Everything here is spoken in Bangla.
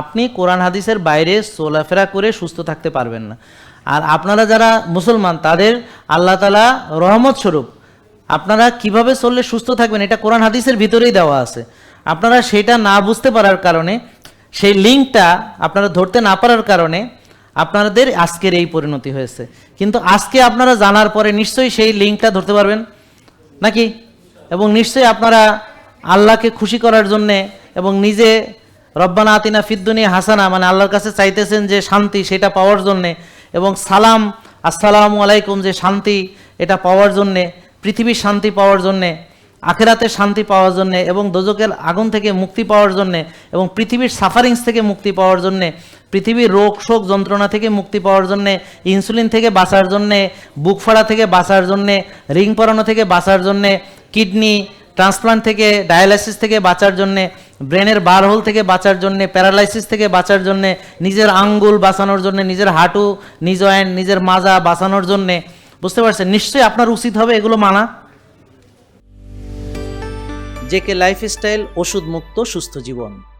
আপনি কোরআন হাদিসের বাইরে চলাফেরা করে সুস্থ থাকতে পারবেন না। আর আপনারা যারা মুসলমান, তাদের আল্লাহ তালা রহমত স্বরূপ। আপনারা কীভাবে চললে সুস্থ থাকবেন, এটা কোরআন হাদিসের ভিতরেই দেওয়া আছে। আপনারা সেটা না বুঝতে পারার কারণে, সেই লিঙ্কটা আপনারা ধরতে না পারার কারণে আপনাদের আজকের এই পরিণতি হয়েছে। কিন্তু আজকে আপনারা জানার পরে নিশ্চয়ই সেই লিঙ্কটা ধরতে পারবেন, নাকি? এবং নিশ্চয়ই আপনারা আল্লাহকে খুশি করার জন্যে এবং নিজে রব্বানা আতিনা ফিদ্দুনি হাসানা মানে আল্লাহর কাছে চাইতেছেন যে শান্তি, সেটা পাওয়ার জন্যে। এবং সালাম, আসসালামু আলাইকুম, যে শান্তি, এটা পাওয়ার জন্যে, পৃথিবীর শান্তি পাওয়ার জন্যে, আখেরাতে শান্তি পাওয়ার জন্যে, এবং দোজকের আগুন থেকে মুক্তি পাওয়ার জন্যে, এবং পৃথিবীর সাফারিংস থেকে মুক্তি পাওয়ার জন্যে, পৃথিবীর রোগ, শোক, যন্ত্রণা থেকে মুক্তি পাওয়ার জন্যে ইনসুলিন থেকে বাঁচার জন্যে, বুক ফাড়া থেকে বাঁচার জন্যে, রিং পরানো থেকে বাঁচার জন্যে কিডনি ট্রান্সপ্লান্ট থেকে ডায়ালাইসিস থেকে বাঁচার জন্যে ব্রেনের বার হোল থেকে বাঁচার জন্যে, প্যারালাইসিস থেকে বাঁচার জন্যে, নিজের আঙ্গুল বাঁচানোর জন্যে, নিজের হাঁটু, নিজ অ্যান্ড নিজের মাজা বাঁচানোর জন্যে। বুঝতে পারছেন? নিশ্চয়ই আপনার উচিত হবে এগুলো মানা। জেকে লাইফস্টাইল ওষুধ মুক্ত সুস্থ জীবন।